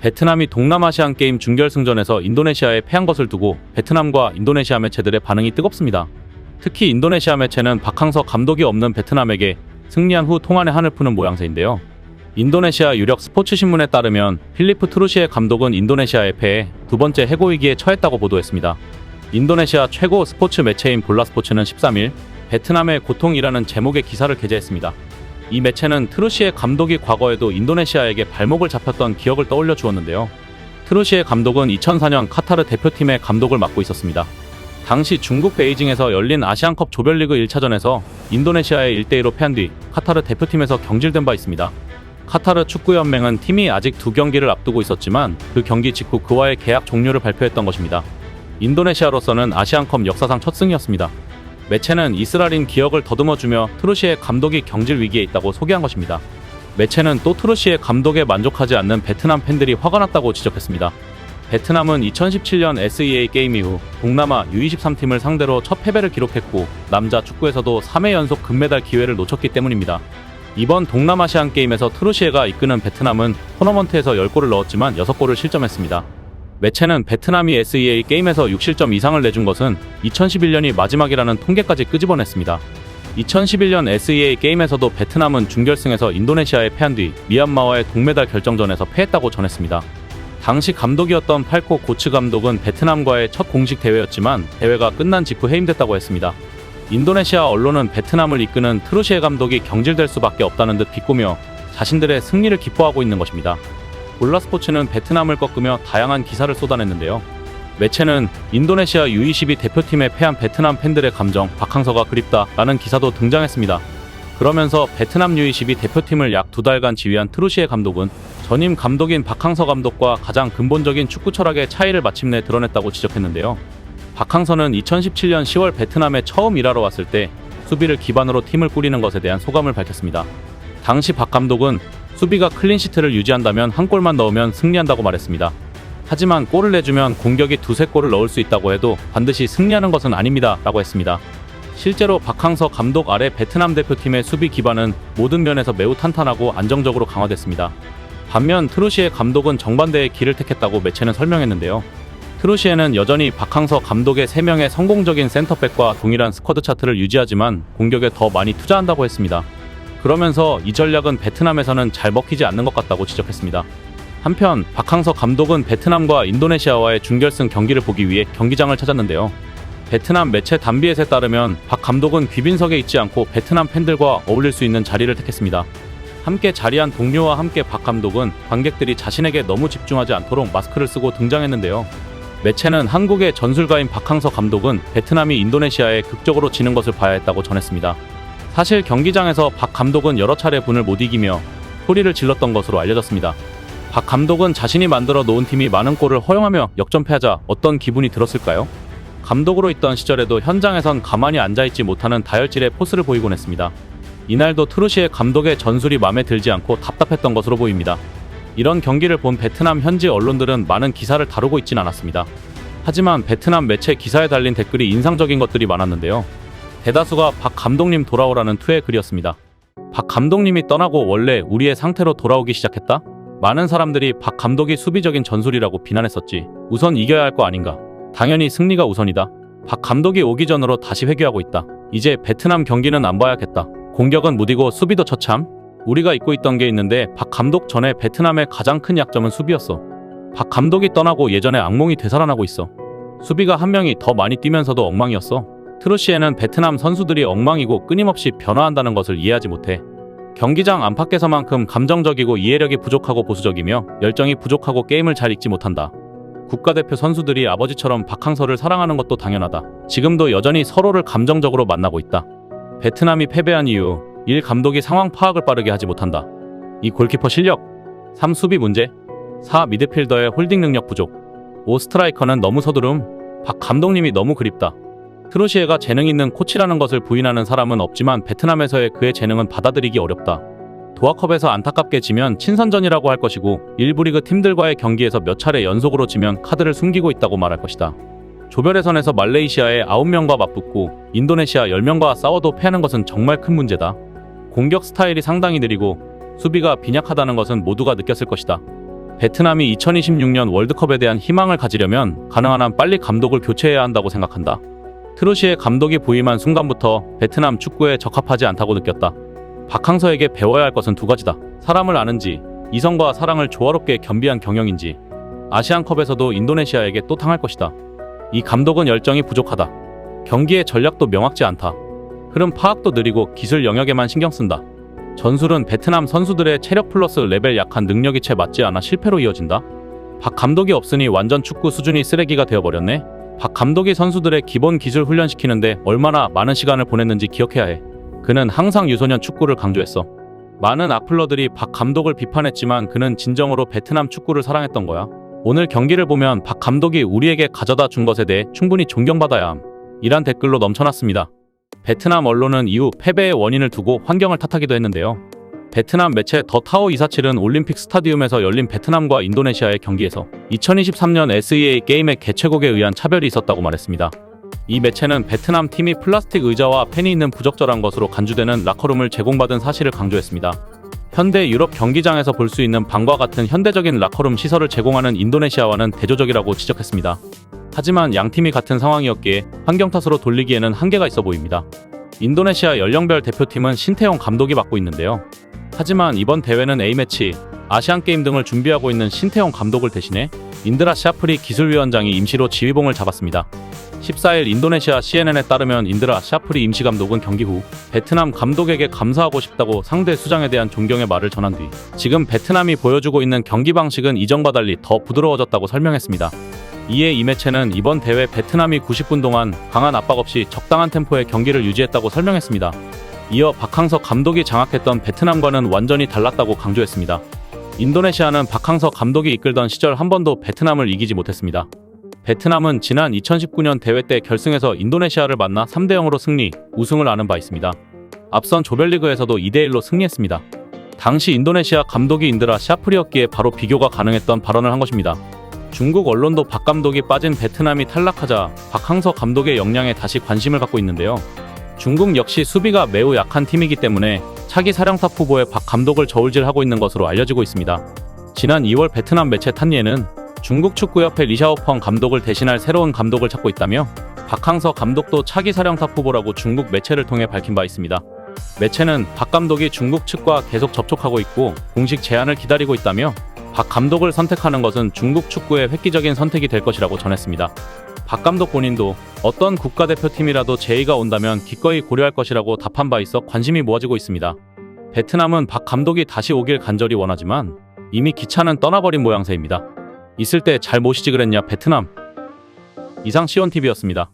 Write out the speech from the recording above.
베트남이 동남아시안 게임 준결승전에서 인도네시아에 패한 것을 두고 베트남과 인도네시아 매체들의 반응이 뜨겁습니다. 특히 인도네시아 매체는 박항서 감독이 없는 베트남에게 승리한 후 통안의 한을 푸는 모양새인데요. 인도네시아 유력 스포츠 신문에 따르면 필리프 트루시의 감독은 인도네시아에 패해 두 번째 해고 위기에 처했다고 보도했습니다. 인도네시아 최고 스포츠 매체인 볼라스포츠는 13일 베트남의 고통이라는 제목의 기사를 게재했습니다. 이 매체는 트루시의 감독이 과거에도 인도네시아에게 발목을 잡혔던 기억을 떠올려 주었는데요. 트루시의 감독은 2004년 카타르 대표팀의 감독을 맡고 있었습니다. 당시 중국 베이징에서 열린 아시안컵 조별리그 1차전에서 인도네시아에 1대2로 패한 뒤 카타르 대표팀에서 경질된 바 있습니다. 카타르 축구연맹은 팀이 아직 두 경기를 앞두고 있었지만 그 경기 직후 그와의 계약 종료를 발표했던 것입니다. 인도네시아로서는 아시안컵 역사상 첫 승이었습니다. 매체는 이스라엘인 기억을 더듬어주며 트루시의 감독이 경질 위기에 있다고 소개한 것입니다. 매체는 또 트루시의 감독에 만족하지 않는 베트남 팬들이 화가 났다고 지적했습니다. 베트남은 2017년 SEA 게임 이후 동남아 U23팀을 상대로 첫 패배를 기록했고 남자 축구에서도 3회 연속 금메달 기회를 놓쳤기 때문입니다. 이번 동남아시안 게임에서 트루시에가 이끄는 베트남은 토너먼트에서 10골을 넣었지만 6골을 실점했습니다. 매체는 베트남이 SEA 게임에서 6실점 이상을 내준 것은 2011년이 마지막이라는 통계까지 끄집어냈습니다. 2011년 SEA 게임에서도 베트남은 준결승에서 인도네시아에 패한 뒤 미얀마와의 동메달 결정전에서 패했다고 전했습니다. 당시 감독이었던 팔코 고츠 감독은 베트남과의 첫 공식 대회였지만 대회가 끝난 직후 해임됐다고 했습니다. 인도네시아 언론은 베트남을 이끄는 트루시에 감독이 경질될 수밖에 없다는 듯 비꼬며 자신들의 승리를 기뻐하고 있는 것입니다. 볼라스포츠는 베트남을 꺾으며 다양한 기사를 쏟아냈는데요. 매체는 인도네시아 U22 대표팀에 패한 베트남 팬들의 감정 박항서가 그립다라는 기사도 등장했습니다. 그러면서 베트남 U22 대표팀을 약 두 달간 지휘한 트루시의 감독은 전임 감독인 박항서 감독과 가장 근본적인 축구 철학의 차이를 마침내 드러냈다고 지적했는데요. 박항서는 2017년 10월 베트남에 처음 일하러 왔을 때 수비를 기반으로 팀을 꾸리는 것에 대한 소감을 밝혔습니다. 당시 박 감독은 수비가 클린시트를 유지한다면 한 골만 넣으면 승리한다고 말했습니다. 하지만 골을 내주면 공격이 두세 골을 넣을 수 있다고 해도 반드시 승리하는 것은 아닙니다. 라고 했습니다. 실제로 박항서 감독 아래 베트남 대표팀의 수비 기반은 모든 면에서 매우 탄탄하고 안정적으로 강화됐습니다. 반면 트루시의 감독은 정반대의 길을 택했다고 매체는 설명했는데요. 트루시에는 여전히 박항서 감독의 3명의 성공적인 센터백과 동일한 스쿼드 차트를 유지하지만 공격에 더 많이 투자한다고 했습니다. 그러면서 이 전략은 베트남에서는 잘 먹히지 않는 것 같다고 지적했습니다. 한편 박항서 감독은 베트남과 인도네시아와의 준결승 경기를 보기 위해 경기장을 찾았는데요. 베트남 매체 담비엣에 따르면 박 감독은 귀빈석에 있지 않고 베트남 팬들과 어울릴 수 있는 자리를 택했습니다. 함께 자리한 동료와 함께 박 감독은 관객들이 자신에게 너무 집중하지 않도록 마스크를 쓰고 등장했는데요. 매체는 한국의 전술가인 박항서 감독은 베트남이 인도네시아에 극적으로 지는 것을 봐야 했다고 전했습니다. 사실 경기장에서 박 감독은 여러 차례 분을 못 이기며 소리를 질렀던 것으로 알려졌습니다. 박 감독은 자신이 만들어 놓은 팀이 많은 골을 허용하며 역전패하자 어떤 기분이 들었을까요? 감독으로 있던 시절에도 현장에선 가만히 앉아있지 못하는 다혈질의 포스를 보이곤 했습니다. 이날도 트루시의 감독의 전술이 마음에 들지 않고 답답했던 것으로 보입니다. 이런 경기를 본 베트남 현지 언론들은 많은 기사를 다루고 있진 않았습니다. 하지만 베트남 매체 기사에 달린 댓글이 인상적인 것들이 많았는데요. 대다수가 박 감독님 돌아오라는 투의 글이었습니다. 박 감독님이 떠나고 원래 우리의 상태로 돌아오기 시작했다? 많은 사람들이 박 감독이 수비적인 전술이라고 비난했었지. 우선 이겨야 할 거 아닌가. 당연히 승리가 우선이다. 박 감독이 오기 전으로 다시 회귀하고 있다. 이제 베트남 경기는 안 봐야겠다. 공격은 무디고 수비도 처참. 우리가 잊고 있던 게 있는데 박 감독 전에 베트남의 가장 큰 약점은 수비였어. 박 감독이 떠나고 예전에 악몽이 되살아나고 있어. 수비가 한 명이 더 많이 뛰면서도 엉망이었어. 트루시에는 베트남 선수들이 엉망이고 끊임없이 변화한다는 것을 이해하지 못해. 경기장 안팎에서만큼 감정적이고 이해력이 부족하고 보수적이며 열정이 부족하고 게임을 잘 읽지 못한다. 국가대표 선수들이 아버지처럼 박항서를 사랑하는 것도 당연하다. 지금도 여전히 서로를 감정적으로 만나고 있다. 베트남이 패배한 이유 1. 감독이 상황 파악을 빠르게 하지 못한다. 2. 골키퍼 실력 3. 수비 문제 4. 미드필더의 홀딩 능력 부족 5. 스트라이커는 너무 서두름 박 감독님이 너무 그립다. 트로시에가 재능 있는 코치라는 것을 부인하는 사람은 없지만 베트남에서의 그의 재능은 받아들이기 어렵다. 도하컵에서 안타깝게 지면 친선전이라고 할 것이고 일부 리그 팀들과의 경기에서 몇 차례 연속으로 지면 카드를 숨기고 있다고 말할 것이다. 조별예선에서 말레이시아의 9명과 맞붙고 인도네시아 10명과 싸워도 패하는 것은 정말 큰 문제다. 공격 스타일이 상당히 느리고 수비가 빈약하다는 것은 모두가 느꼈을 것이다. 베트남이 2026년 월드컵에 대한 희망을 가지려면 가능한 한 빨리 감독을 교체해야 한다고 생각한다. 트루시의 감독이 부임한 순간부터 베트남 축구에 적합하지 않다고 느꼈다. 박항서에게 배워야 할 것은 두 가지다. 사람을 아는지, 이성과 사랑을 조화롭게 겸비한 경영인지, 아시안컵에서도 인도네시아에게 또 당할 것이다. 이 감독은 열정이 부족하다. 경기의 전략도 명확지 않다. 흐름 파악도 느리고 기술 영역에만 신경 쓴다. 전술은 베트남 선수들의 체력 플러스 레벨 약한 능력이 채 맞지 않아 실패로 이어진다. 박 감독이 없으니 완전 축구 수준이 쓰레기가 되어버렸네. 박 감독이 선수들의 기본 기술 훈련시키는데 얼마나 많은 시간을 보냈는지 기억해야 해. 그는 항상 유소년 축구를 강조했어. 많은 악플러들이 박 감독을 비판했지만 그는 진정으로 베트남 축구를 사랑했던 거야. 오늘 경기를 보면 박 감독이 우리에게 가져다 준 것에 대해 충분히 존경받아야 함. 이란 댓글로 넘쳐났습니다. 베트남 언론은 이후 패배의 원인을 두고 환경을 탓하기도 했는데요. 베트남 매체 더 타오 247은 올림픽 스타디움에서 열린 베트남과 인도네시아의 경기에서 2023년 SEA 게임의 개최국에 의한 차별이 있었다고 말했습니다. 이 매체는 베트남 팀이 플라스틱 의자와 팬이 있는 부적절한 것으로 간주되는 라커룸을 제공받은 사실을 강조했습니다. 현대 유럽 경기장에서 볼 수 있는 방과 같은 현대적인 라커룸 시설을 제공하는 인도네시아와는 대조적이라고 지적했습니다. 하지만 양 팀이 같은 상황이었기에 환경 탓으로 돌리기에는 한계가 있어 보입니다. 인도네시아 연령별 대표팀은 신태용 감독이 맡고 있는데요. 하지만 이번 대회는 A매치, 아시안 게임 등을 준비하고 있는 신태용 감독을 대신해 인드라 샤프리 기술위원장이 임시로 지휘봉을 잡았습니다. 14일 인도네시아 CNN에 따르면 인드라 샤프리 임시 감독은 경기 후 베트남 감독에게 감사하고 싶다고 상대 수장에 대한 존경의 말을 전한 뒤 지금 베트남이 보여주고 있는 경기 방식은 이전과 달리 더 부드러워졌다고 설명했습니다. 이에 이 매체는 이번 대회 베트남이 90분 동안 강한 압박 없이 적당한 템포의 경기를 유지했다고 설명했습니다. 이어 박항서 감독이 장악했던 베트남과는 완전히 달랐다고 강조했습니다. 인도네시아는 박항서 감독이 이끌던 시절 한 번도 베트남을 이기지 못했습니다. 베트남은 지난 2019년 대회 때 결승에서 인도네시아를 만나 3대 0으로 승리, 우승을 아는 바 있습니다. 앞선 조별리그에서도 2대 1로 승리했습니다. 당시 인도네시아 감독이 인드라 샤프리였기에 바로 비교가 가능했던 발언을 한 것입니다. 중국 언론도 박 감독이 빠진 베트남이 탈락하자 박항서 감독의 역량에 다시 관심을 갖고 있는데요. 중국 역시 수비가 매우 약한 팀이기 때문에 차기 사령탑 후보에 박 감독을 저울질하고 있는 것으로 알려지고 있습니다. 지난 2월 베트남 매체 탄예는 중국 축구협회 리샤오펑 감독을 대신할 새로운 감독을 찾고 있다며 박항서 감독도 차기 사령탑 후보라고 중국 매체를 통해 밝힌 바 있습니다. 매체는 박 감독이 중국 측과 계속 접촉하고 있고 공식 제안을 기다리고 있다며 박 감독을 선택하는 것은 중국 축구의 획기적인 선택이 될 것이라고 전했습니다. 박 감독 본인도 어떤 국가대표팀이라도 제의가 온다면 기꺼이 고려할 것이라고 답한 바 있어 관심이 모아지고 있습니다. 베트남은 박 감독이 다시 오길 간절히 원하지만 이미 기차는 떠나버린 모양새입니다. 있을 때 잘 모시지 그랬냐 베트남. 이상 시온TV였습니다.